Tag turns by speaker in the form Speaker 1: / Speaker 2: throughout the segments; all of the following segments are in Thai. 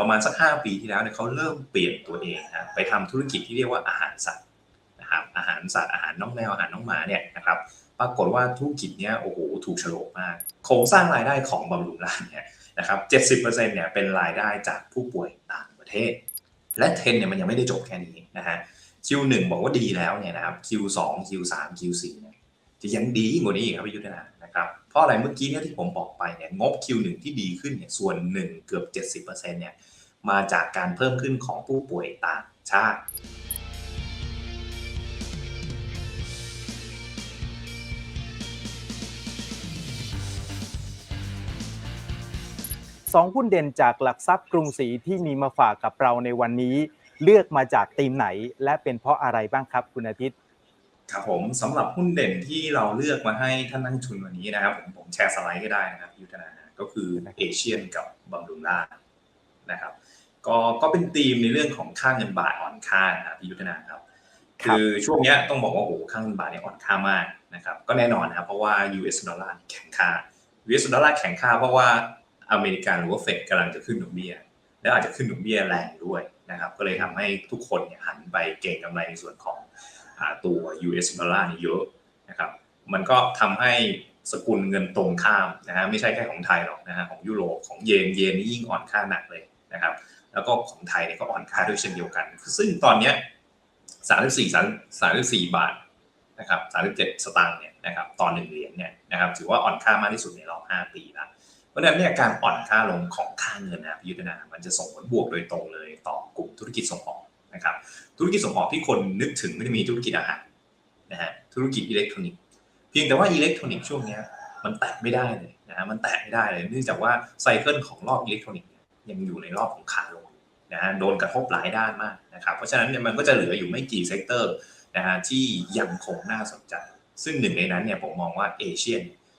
Speaker 1: ประมาณสัก 5 ปีที่แล้วเนี่ยเขาเริ่มเปลี่ยนตัวเองนะไปทำธุรกิจที่เรียกว่าอาหารสัตว์นะครับอาหารสัตว์อาหารน้องแมวอาหารน้องหมาเนี่ยนะครับปรากฏว่าธุรกิจเนี้ยโอ้โหถูกโฉลกมาก โครงสร้างรายได้ของบำรุงราษฎร์เนี่ยนะครับ70%เนี่ยเป็นรายได้จากผู้ป่วยต่างประเทศ และเทรนเนี่ยมันยังไม่ได้จบแค่นี้นะฮะ Q1 บอกว่าดีแล้วเนี่ยนะครับ Q2 Q3 Q4 เนี่ยจะยังดีกว่านี้อีกครับพี่ยุทธนานะครับ ราะอะไรเมื่อกี้เนี่ยที่ผมบอกไปเนี่ยงบ Q1 ที่ดีขึ้นเนี่ยส่วนหนึ่งเกือบ 70%เนี่ยมาจากการเพิ่มขึ้นของผู้ป่วยต่างชาติ
Speaker 2: สองหุ้นเด่นจากหลักทรัพย์กรุงศรีที่มีมาฝากกับเราในวันนี้ เลือกมาจากธีมไหน และเป็นเพราะอะไรบ้างครับคุณอาทิตย์
Speaker 1: ครับผมสำหรับหุ้นเด่นที่เราเลือกมาให้ท่านนักลงทุนวันนี้นะครับผมผมแชร์สไลด์ก็ได้นะครับยุทธนาก็คือเอเชียนกับบำรุงราษฎร์นะครับ ก็ก็เป็นธีมในเรื่องของค่าเงินบาทอ่อนค่านะครับพี่ยุทธนาครับ
Speaker 2: ครับ
Speaker 1: คือช่วงเนี้ยต้องบอกว่าโอ้โหค่าเงินบาทเนี่ยอ่อนค่ามากนะครับก็แน่นอนนะครับเพราะว่า US ดอลลาร์แข็งค่า US ดอลลาร์แข็งค่าเพราะว่าอเมริกันหรือว่าเฟดกำลังจะขึ้นดอกเบี้ยแล้วอาจจะขึ้นดอกเบี้ยแรงด้วยนะครับ ก็เลยทำให้ทุกคนเนี่ยหันไปเก็งกำไรในส่วนของอ่า ตัว US ดอลลาร์นี่เยอะนะครับมันก็ทำให้สกุลเงินตรงข้ามนะฮะไม่ใช่แค่ของไทยหรอกนะฮะของยุโรปของเยนเยนนี่ยิ่งอ่อนค่าหนักเลยนะครับ แล้วก็ของไทยเนี่ยก็อ่อนค่าด้วยเช่นเดียวกัน ซึ่งตอนเนี้ยสามสิบสี่สามสิบสี่บาทนะครับสามสิบเจ็ดสตางค์เนี่ยนะครับตอนหนึ่งเหรียญเนี่ยนะครับถือว่าอ่อนค่ามากที่สุดในรอบห้าปีแล้วเพราะฉะนั้นเนี่ยการอ่อนค่าลงของค่าเงินนะพิยุทธนามันจะส่งผลบวกโดยตรงเลยต่อกลุ่มธุรกิจส่งออก นะครับธุรกิจส่งออกที่คนนึกถึงไม่ได้มีธุรกิจอาหารนะฮะธุรกิจอิเล็กทรอนิกส์เพียงแต่ว่าอิเล็กทรอนิกส์ช่วงนี้มันแตะไม่ได้เลยนะฮะมันแตะไม่ได้เลยเนื่องจากว่าไซเคิลของรอบอิเล็กทรอนิกส์ยังอยู่ในรอบของขาลงนะฮะโดนกระทบหลายด้านมากนะครับเพราะฉะนั้นเนี่ยมันก็จะเหลืออยู่ไม่กี่เซกเตอร์นะฮะที่ยังคงน่าสนใจ ซึ่งหนึ่งในนั้นเนี่ยผมมองว่าเอเชีย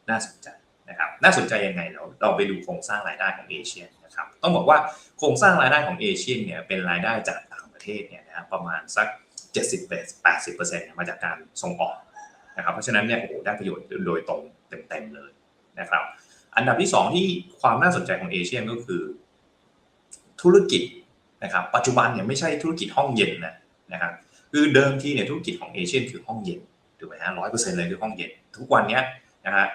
Speaker 1: น่าสนใจนะครับน่าสนใจยังไงเราเราไปดูโครงสร้างรายได้ของเอเชียนะครับต้องบอกว่าโครงสร้างรายได้ของเอเชียเนี่ยเป็นรายได้จาก ทศเนี่ยนะฮะประมาณสัก 70-80%มาจากการส่งออกนะครับเพราะฉะนั้นเนี่ยโอ้โหได้ประโยชน์โดยตรงเต็มๆเลยนะครับ อันดับที่สองที่ความน่าสนใจของเอเชียก็คือ ธุรกิจนะครับ ปัจจุบันเนี่ยไม่ใช่ธุรกิจห้องเย็นนะนะครับคือเดิมทีเนี่ยธุรกิจของเอเชียคือห้องเย็นถูกไหมฮะร้อยเปอร์เซ็นต์เลยคือห้องเย็น ทุกวันเนี้ยนะฮะ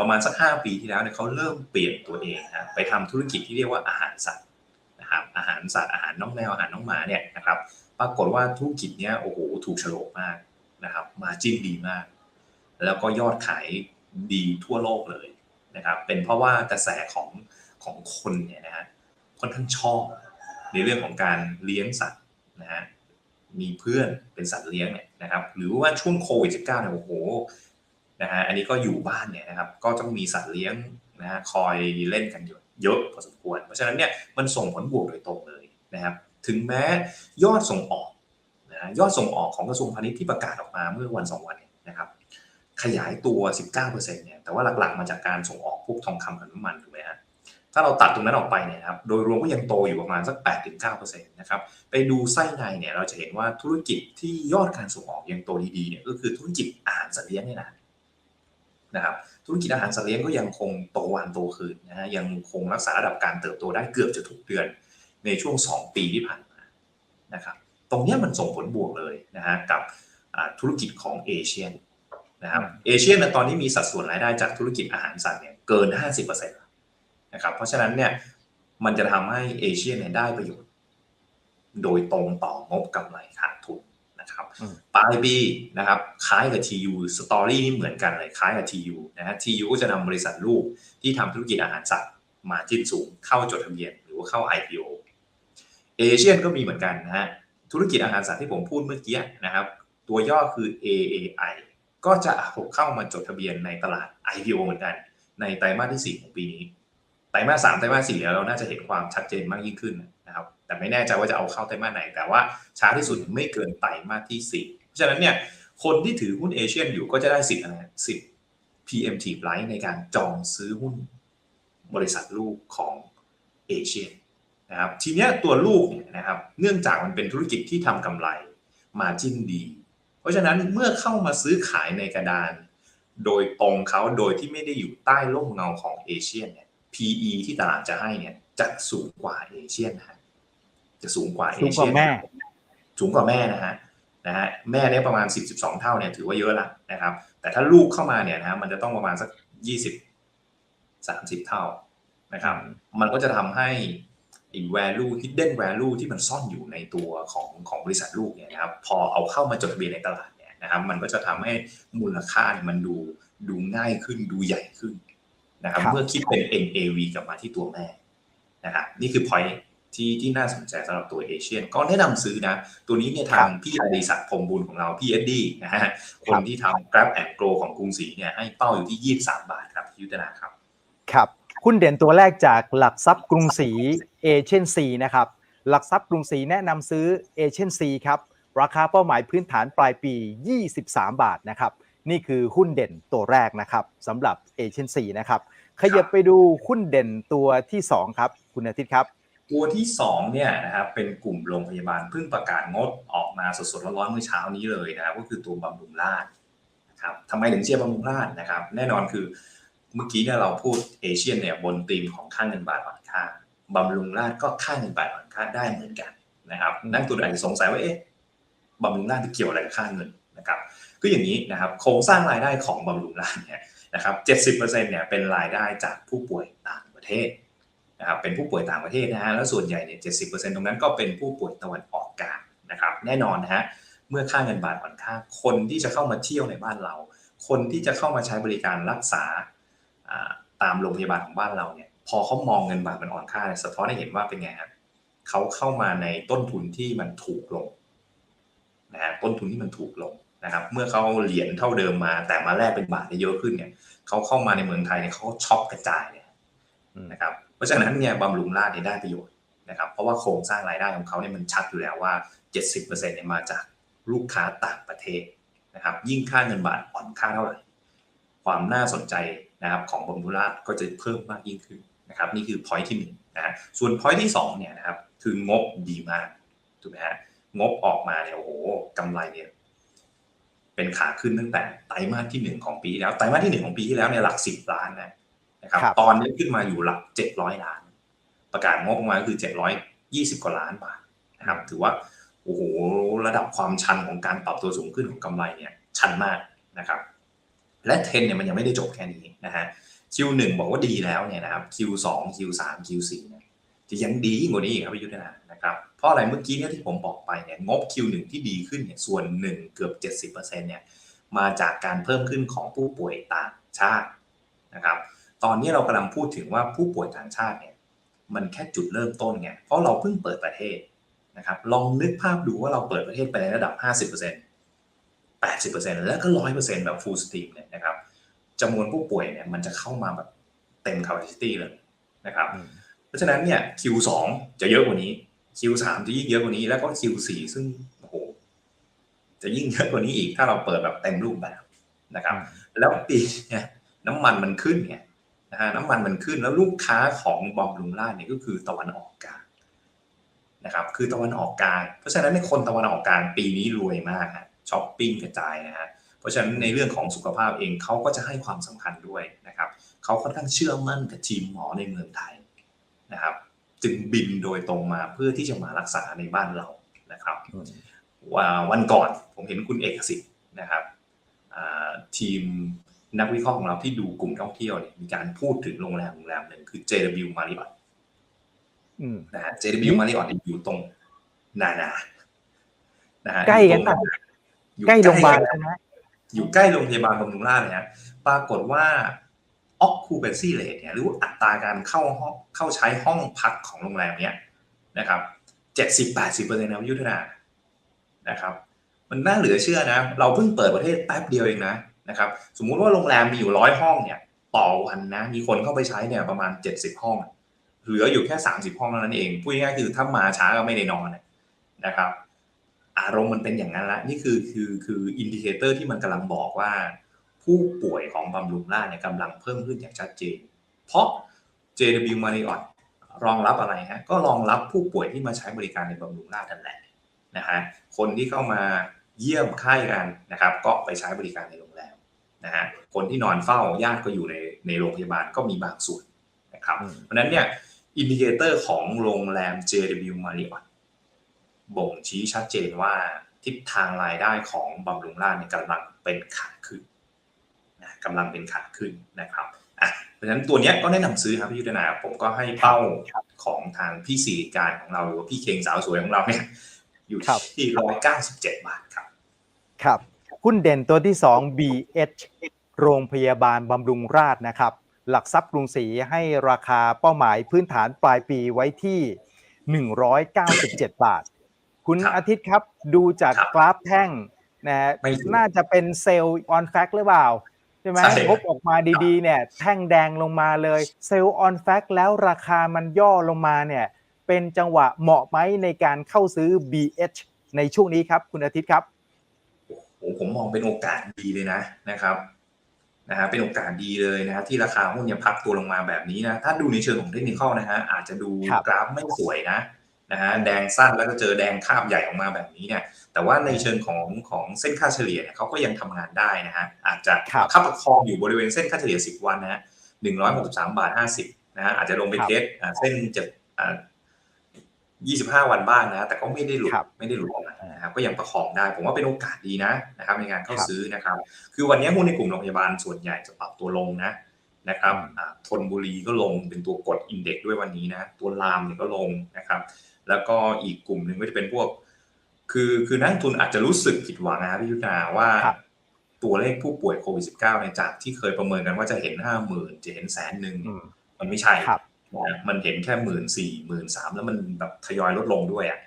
Speaker 1: ประมาณสัก 5 ปีที่แล้วเนี่ยเขาเริ่มเปลี่ยนตัวเองนะไปทำธุรกิจที่เรียกว่าอาหารสัตว์ นะครับอาหารสัตว์อาหารน้องแมวอาหารน้องหมาเนี่ยนะครับปรากฏว่าธุรกิจเนี้ยโอ้โหถูกฉลกมากนะครับมาจิ้นดีมาก แล้วก็ยอดขายดีทั่วโลกเลยนะครับเป็นเพราะว่ากระแสของของคนเนี่ยนะฮะค่อนข้างชอบในเรื่องของการเลี้ยงสัตว์นะฮะมีเพื่อนเป็นสัตว์เลี้ยงเนี่ยนะครับหรือว่าช่วงโควิด -19 เนี่ยโอ้โหนะฮะอันนี้ก็อยู่บ้านเนี่ยนะครับก็ต้องมีสัตว์เลี้ยงนะฮะคอยเล่นกันอยู่ เยอะพอสมควร เพราะฉะนั้นเนี่ยมันส่งผลบวกโดยตรงเลยนะครับ ถึงแม้ยอดส่งออกนะฮะยอดส่งออกของกระทรวงพาณิชย์ที่ประกาศออกมาเมื่อวันสองวันเนี่ยนะครับขยายตัว 19%เนี่ยแต่ว่าหลักๆ มาจากการส่งออกพวกทองคำกับน้ำมันถูกไหมฮะถ้าเราตัดตรงนั้นออกไปเนี่ยครับโดยรวมก็ยังโตอยู่ประมาณสัก 8-9%นะครับไปดูไส้ในเนี่ยเราจะเห็นว่าธุรกิจที่ยอดการส่งออกยังโตดีๆเนี่ยก็คือธุรกิจอาหารสัตว์เลี้ยงเนี่ยนะนะครับ ธุรกิจอาหารสัตว์เลี้ยงก็ยังคงโตวันโตคืนนะฮะยังคงรักษาระดับการเติบโตได้เกือบจะทุกเดือนในช่วง 2 ปีที่ผ่านมานะครับตรงนี้มันส่งผลบวกเลยนะฮะกับธุรกิจของเอเชียนนะครับเอเชียนตอนนี้มีสัดส่วนรายได้จากธุรกิจอาหารสัตว์เนี่ยเกิน 50%นะครับเพราะฉะนั้นเนี่ยมันจะทำให้เอเชียเนี่ยได้ประโยชน์ โดยตรงต่องบกำไรขาดทุนนะครับ ปลายปีนะครับคล้ายกับ TU สตอรี่นี่เหมือนกันเลยคล้ายกับ TU นะฮะ TU ก็จะนำบริษัทลูกที่ทำธุรกิจอาหารสัตว์มาจิ้นสูงเข้าจดทะเบียนหรือว่าเข้า IPO เอเชียนก็มีเหมือนกันนะฮะธุรกิจอาหารสัตว์ที่ผมพูดเมื่อกี้นะครับ ตัวย่อคือ AAI ก็จะเข้ามาจดทะเบียนในตลาด IPO เหมือนกัน ในไตรมาสที่ 4 ของปีนี้ไตรมาสสามไตรมาสสี่แล้วเราน่าจะเห็นความชัดเจนมากยิ่งขึ้นนะครับ แต่ไม่แน่ใจว่าจะเอาเข้าไตรมาสไหน แต่ว่าช้าที่สุดไม่เกินไตรมาสที่4เพราะฉะนั้นเนี่ยคนที่ถือหุ้นเอเชียนอยู่ก็จะได้สิทธิ์อะไรสิทธิ์ PMT Right ในการจองซื้อหุ้นบริษัทลูกของเอเชียนะครับทีนี้ตัวลูกเนี่ยนะครับเนื่องจากมันเป็นธุรกิจที่ทำกำไรมาจิ้นดี เพราะฉะนั้นเมื่อเข้ามาซื้อขายในกระดาน โดยตรงเขาโดยที่ไม่ได้อยู่ใต้ร่มเงาของเอเชียเนี่ย PE ที่ตลาดจะให้เนี่ยจะสูงกว่าเอเชียนะ จะสูงกว่าเอ
Speaker 2: สูงก
Speaker 1: เชี
Speaker 2: ว่าย
Speaker 1: น
Speaker 2: แม่
Speaker 1: สูงกว่าแม่นะฮะนะฮะแม่เนี่ยประมาณ 10 12 เท่าเนี่ยถือว่าเยอะละนะครับ แต่ถ้าลูกเข้ามาเนี่ยนะฮะมันจะต้องประมาณสัก 20 30 เท่านะครับ มันก็จะทำให้ไอ้ value hidden value ที่มันซ่อนอยู่ในตัวของของบริษัทลูกเนี่ยนะครับพอเอาเข้ามาจดทะเบียนในตลาดเนี่ยนะครับ มันก็จะทำให้มูลค่าเนี่ยมันดูดูง่ายขึ้นดูใหญ่ขึ้นนะครับ
Speaker 2: ครับ
Speaker 1: เมื่อคิดเป็น NAV กลับมาที่ตัวแม่นะครับนี่คือ point ที่ที่น่าสนใจสำหรับตัวเอเชียนก็แนะนำซื้อนะ ตัวนี้เนี่ยทางพี่อดิศักดิ์พรหมบุญของเราพี่เอ็ดดี้นะฮะคนที่ทำ Grab and Grow ของกรุงศรีเนี่ยให้เป้าอยู่ที่ 23 บาทครับพี่ยุทธนาครับ
Speaker 2: ครับหุ้นเด่นตัวแรกจากหลักทรัพย์กรุงศรีเอเชียนซีนะครับหลักทรัพย์กรุงศรีแนะนำซื้อเอเชียนซีครับราคาเป้าหมายพื้นฐานปลายปี 23 บาทนะครับนี่คือหุ้นเด่นตัวแรกนะครับสำหรับเอเชียนซีนะครับขยับไปดูหุ้นเด่นตัวที่ 2 ครับ คุณอาทิตย์ครับ
Speaker 1: ตัวที่2เนี่ยนะครับเป็นกลุ่มโรงพยาบาลเพิ่งประกาศงดออกมาสดๆร้อนๆเมื่อเช้านี้เลยนะครับก็คือตัวบำรุงราษฎร์นะครับทำไมถึงเชียร์บำรุงราษฎร์นะครับ แน่นอนคือเมื่อกี้เนี่ยเราพูดเอเชียนเนี่ยบนธีมของค่าเงินบาทอ่อนค่าบำรุงราษฎร์ก็ค่าเงินบาทอ่อนค่าได้เหมือนกันนะครับนั่งตัวอาจจะสงสัยว่าเอ๊ะบำรุงราษฎร์เกี่ยวอะไรกับค่าเงินนะครับก็อย่างนี้นะครับโครงสร้างรายได้ของบำรุงราษฎร์เนี่ยนะครับ70%เนี่ยเป็นรายได้จากผู้ป่วยต่างประเทศ นะครับเป็นผู้ป่วยต่างประเทศนะฮะแล้วส่วนใหญ่เนี่ยเจ็ตรงนั้นก็เป็นผู้ป่วยตะวันออกกลางนะครับแน่นอนนะฮะเมื่อค่าเงินบาทอ่อนค่าคนที่จะเข้ามาเที่ยวในบ้านเรา คนที่จะเข้ามาใช้บริการรักษาตามโรงพยาบาลของบ้านเราเนี่ยพอเขามองเงินบาทมันอ่อนค่าเนี่ยสะท้อนให้เห็นว่าเป็นไงครับเขาเข้ามาในต้นทุนที่มันถูกลงนะฮะต้นทุนที่มันถูกลงนะครับเมื่อเขาเหรียญเท่าเดิมมาแต่มาแลกเป็นบาทได้เยอะขึ้นเนี่ยเขาเข้ามาในเมืองไทยเนี่ยเขาช็อปกระจายเนะครับเพราะฉะนั้นเนี่ยบำรุงราษฎร์เนี่ยได้ประโยชน์นะครับเพราะว่าโครงสร้างรายได้ของเขาเนี่ยมันชัดอยู่แล้วว่า 70%เนี่ยมาจากลูกค้าต่างประเทศนะครับยิ่งค่าเงินบาทอ่อนค่าเท่าไหร่ความน่าสนใจนะครับของบำรุงราษฎร์ก็จะเพิ่มมากยิ่งขึ้นนะครับนี่คือ point ที่หนึ่งนะฮะส่วน point ที่สองเนี่ยนะครับคืองบดีมากถูกไหมฮะงบออกมาเนี่ยโอ้โหกำไรเนี่ยเป็นขาขึ้นตั้งแต่ไตรมาสที่หนึ่งของปีแล้วไตรมาสที่หนึ่งของปีที่แล้วเนี่ยหลักสิบล้านนะ นะครับ
Speaker 2: ครับ
Speaker 1: ตอนนี้ขึ้นมาอยู่หลัก700ล้าน ประกาศงบออกมาก็คือ720กว่าล้านบาทนะครับถือว่าโอ้โหระดับความชันของการปรับตัวสูงขึ้นของกำไรเนี่ยชันมากนะครับและเทรนเนี่ยมันยังไม่ได้จบแค่นี้นะฮะ Q1 บอกว่าดีแล้วเนี่ยนะครับ Q2 Q3 Q4 เนี่ยจะยังดียิ่งกว่านี้อีกครับพี่ยุทธนานะครับเพราะอะไรเมื่อกี้เนี่ยที่ผมบอกไปเนี่ยงบ Q1 ที่ดีขึ้นเนี่ยส่วนหนึ่งเกือบ 70%เนี่ยมาจากการเพิ่มขึ้นของผู้ป่วยต่างชาตินะครับ ตอนนี้เรากำลังพูดถึงว่าผู้ป่วยต่างชาติเนี่ยมันแค่จุดเริ่มต้นไงเพราะเราเพิ่งเปิดประเทศนะครับลองนึกภาพดูว่าเราเปิดประเทศไปในระดับ 50% 80%แล้วก็ 100%แบบ full steam เนี่ยนะครับจำนวนผู้ป่วยเนี่ยมันจะเข้ามาแบบเต็ม capacity เลยนะครับเพราะฉะนั้นเนี่ย Q2 จะเยอะกว่านี้ Q3 จะยิ่งเยอะกว่านี้แล้วก็ Q4 ซึ่งโอ้โหจะยิ่งเยอะกว่านี้อีกถ้าเราเปิดแบบเต็มรูปแบบนะครับ แล้วปีเนี่ยน้ำมันมันขึ้นไง นะฮะน้ำมันมันขึ้นแล้วลูกค้าของบอมลุงราชเนี่ยก็คือตะวันออกกลางนะครับคือตะวันออกกลางเพราะฉะนั้นในคนตะวันออกกลางปีนี้รวยมากฮะช้อปปิ้งกระจายนะฮะเพราะฉะนั้นในเรื่องของสุขภาพเองเขาก็จะให้ความสำคัญด้วยนะครับเขาค่อนข้างเชื่อมั่นกับทีมหมอในเมืองไทยนะครับ จึงบินโดยตรงมาเพื่อที่จะมารักษาในบ้านเรานะครับว่าวันก่อนผมเห็นคุณเอกสิทธิ์นะครับอ่าทีม นักวิเคราะห์ของเราที่ดูกลุ่มท่องเที่ยวเนี่ยมีการพูดถึงโรงแรมโรงแรมหนึ่งคือ JW Marriott
Speaker 2: อืม
Speaker 1: นะฮะ JW Marriott เนี่ยอยู่ตรงนานานะฮะ
Speaker 2: ใกล้กัน
Speaker 1: อยู่ต
Speaker 2: ปะ
Speaker 1: อยู่
Speaker 2: ใกล้โรงพยาบาล
Speaker 1: น
Speaker 2: ใช่ไหม
Speaker 1: อยู่ใกล้โรงพยาบาลบำรุงราษฎร์เลยฮะปรากฏว่า occupancy rate เนี่ยหรือว่าอัตราการเข้าห้องเข้าใช้ห้องพักของโรงแรมเนี้ยนะครับเจ็ดสิบแปดสิบเปอร์เซ็นต์นะยุทธนานะครับ มันน่าเหลือเชื่อนะ เราเพิ่งเปิดประเทศแป๊บเดียวเองนะ นะครับสมมุติว่าโรงแรมมีอยู่ร้อยห้องเนี่ยต่อวันนะมีคนเข้าไปใช้เนี่ยประมาณเจ็ดสิบห้อง เหลืออยู่แค่สามสิบห้องเท่านั้นเองพูดง่ายๆคือถ้ามาช้าก็ไม่ได้นอนนะครับ อารมณ์มันเป็นอย่างนั้นละนี่คือคือคืออินดิเคเตอร์ที่มันกำลังบอกว่า ผู้ป่วยของบำรุงราษฎร์เนี่ยกำลังเพิ่มขึ้นอย่างชัดเจน เพราะ JW Marriott รองรับอะไรฮะก็รองรับผู้ป่วยที่มาใช้บริการในบำรุงราษฎร์นั่นแหละนะฮะคนที่เข้ามาเยี่ยมไข้กันนะครับ ก็ไปใช้บริการในโรงแรม นะฮะคนที่นอนเฝ้าญาติก็อยู่ในในโรงพยาบาลก็มีบางส่วนนะครับ
Speaker 2: อืม
Speaker 1: เพราะฉะนั้นเนี่ยอินดิเคเตอร์ของโรงแรม JW Marriott บ่งชี้ชัดเจนว่าทิศทางรายได้ของบำรุงราษฎร์เนี่ยกำลังเป็นขาขึ้นนะกำลังเป็นขาขึ้นนะครับอะเพราะฉะนั้นตัวเนี้ยก็แนะนำซื้อครับพี่ยุทธนา ผมก็ให้เป้า
Speaker 2: ครับ
Speaker 1: ของทางพี่สีการของเราหรือว่าพี่เคงสาวสวยของเราเนี่ยอยู่
Speaker 2: ครับ
Speaker 1: ที่ร้อยเก้าสิบเจ็ดบาทครับ
Speaker 2: ครับ หุ้นเด่นตัวที่ 2 BH โรงพยาบาลบำรุงราษฎร์นะครับ หลักทรัพย์กรุงศรีให้ราคาเป้าหมายพื้นฐานปลายปีไว้ที่ 197 บาท คุณ
Speaker 1: ครับ
Speaker 2: อาทิตย์ครับดูจาก
Speaker 1: ครับ
Speaker 2: กราฟแท่งนะฮะ
Speaker 1: ไม่ถูก
Speaker 2: น่าจะเป็นเซลล์ออนแฟกหรือเปล่า ใช่ไหม
Speaker 1: ใช่
Speaker 2: งบออกมาดีๆ เนี่ย แท่งแดงลงมาเลยเซลล์ออนแฟกแล้วราคามันย่อลงมาเนี่ย เป็นจังหวะเหมาะไหมในการเข้าซื้อ BH ในช่วงนี้ครับ คุณอาทิตย์ครับ
Speaker 1: โอ้โห ผมมองเป็นโอกาสดีเลยนะนะครับนะฮะเป็นโอกาสดีเลยนะฮะที่ราคาหุ้นเนี่ยพักตัวลงมาแบบนี้นะถ้าดูในเชิงของเทคนิคนะฮะอาจจะดู
Speaker 2: ครับ
Speaker 1: กราฟไม่สวยนะนะฮะแดงสั้นแล้วก็เจอแดงคาบใหญ่ออกมาแบบนี้เนี่ย แต่ว่าในเชิงของของเส้นค่าเฉลี่ยเนี่ยเขาก็ยังทำงานได้นะฮะอาจจะ
Speaker 2: ครับ
Speaker 1: คับประคองอยู่บริเวณเส้นค่าเฉลี่ย 10 วันนะฮะหนึ่งร้อยหกสิบสามบาทห้าสิบนะฮะอาจจะลงไป
Speaker 2: ครับ
Speaker 1: เทสอ่าเส้นเจ็ด อ่ายี่สิบห้าวันบ้างนะแต่ก็ไม่ได้หลุด
Speaker 2: ครับ
Speaker 1: ไม่ได้หลุดออกมานะครับก็ยังประคองได้ ผมว่าเป็นโอกาสดีนะนะครับในการเข้า
Speaker 2: ครับ
Speaker 1: ซื้อนะครับ คือวันนี้หุ้นในกลุ่มโรงพยาบาลส่วนใหญ่จะปรับตัวลงนะนะครับ
Speaker 2: อืม
Speaker 1: อ่าธนบุรีก็ลงเป็นตัวกดอินเด็กซ์ด้วยวันนี้นะตัวรามเนี่ยก็ลงนะครับ แล้วก็อีกกลุ่มหนึ่งก็จะเป็นพวก คือคือนักลงทุนอาจจะรู้สึกผิดหวังนะพี่ยุทธนาว่า
Speaker 2: ครับ
Speaker 1: ตัวเลขผู้ป่วยโควิด -19 เนี่ยจากที่เคยประเมินกันว่าจะเห็นห้าหมื่นจะเห็นแสนหนึ่ง
Speaker 2: อืม
Speaker 1: มันไม่ใช่
Speaker 2: ครับ
Speaker 1: นะ มันเห็นแค่หมื่นสี่หมื่นสามแล้วมันแบบทยอยลดลงด้วยอะ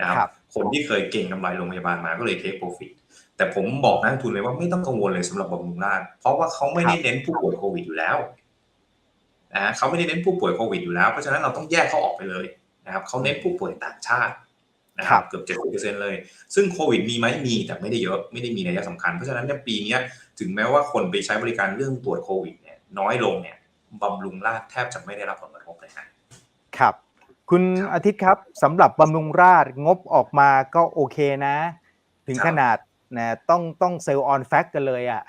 Speaker 1: นะครับ
Speaker 2: ครับ
Speaker 1: คนที่เคยเก่งกำไรโรงพยาบาลมาก็เลยเทคโปรฟิตแต่ผมบอกนักลงทุนเลยว่าไม่ต้องกังวลเลยสำหรับบำรุงราษฎร์เพราะว่าเขาไม่ได้เน้นผู้ป่วยโควิดอยู่แล้วนะฮะเขาไม่ได้เน้นผู้ป่วยโควิดอยู่แล้ว เพราะฉะนั้นเราต้องแยกเขาออกไปเลยนะครับเขาเน้นผู้ป่วยต่างชาตินะค
Speaker 2: ครั
Speaker 1: รับบเกือบเจ็ดสิบเปอร์เซ็นเลย ซึ่งโควิดมีไหมมีแต่ไม่ได้เยอะไม่ได้มีนัยสำคัญ เพราะฉะนั้นเนี่ยปีเนี้ยถึงแม้ว่าคนไปใช้บริการเรื่องตรวจโควิดเนี่ยน้อยลงเนี่ย บำรุงราษฎร์แทบจะไม่ได้รับผลกระทบเลยฮะ
Speaker 2: ครับ คุณ
Speaker 1: ครับ
Speaker 2: อาทิตย์ครับสำหรับบำรุงราษฎร์งบออกมาก็โอเคนะ ถึง
Speaker 1: ครับ
Speaker 2: ขนาดนะต้องต้องเซลล์ออนแฟกกันเลยอะ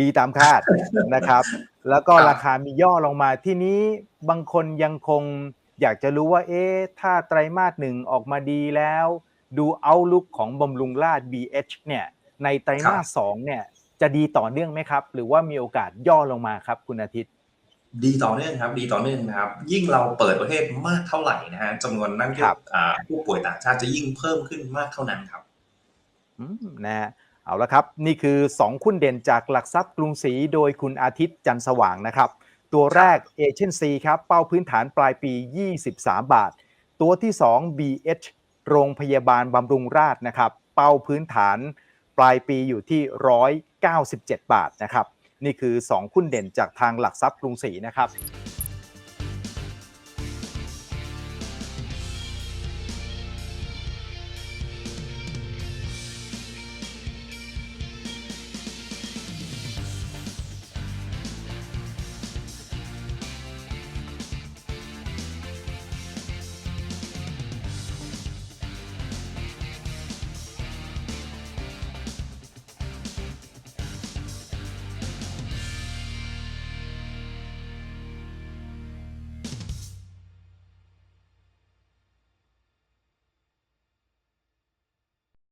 Speaker 2: ดีตามคาดนะครับ แล้วก็
Speaker 1: ครับ
Speaker 2: ราคามีย่อลงมาที่นี้บางคนยังคงอยากจะรู้ว่า เอ๊ะ ถ้าไตรมาสหนึ่งออกมาดีแล้ว ดูเอาลุกของบำรุงราษฎร์ BH เนี่ย ในไตรมาสสองเนี่ย จะดีต่อเนื่องไหมครับ หรือว่ามีโอกาสย่อลงมาครับคุณอาทิตย์
Speaker 1: ดีต่อเนื่องครับ ดีต่อเนื่องนะครับ ยิ่งเราเปิดประเทศมากเท่าไหร่นะฮะจำนวนนักท่องเที่
Speaker 2: ค
Speaker 1: ย
Speaker 2: รั
Speaker 1: ว
Speaker 2: บ
Speaker 1: อ่าผู้ป่วยต่างชาติจะยิ่งเพิ่มขึ้นมากเท่านั้นครับ
Speaker 2: อืมนะฮะเอาละครับ นี่คือ 2 คุณเด่นจากหลักทรัพย์กรุงศรีโดยคุณอาทิตย์จันทร์สว่างนะครับ ตัวแรกเอเชนซีครับ เป้าพื้นฐานปลายปี 23 บาท ตัวที่ 2 BH โรงพยาบาลบำรุงราษฎร์นะครับ เป้าพื้นฐานปลายปีอยู่ที่ 197 บาทนะครับ นี่คือ2คุณเด่นจากทางหลักทรัพย์กรุงศรีนะครับ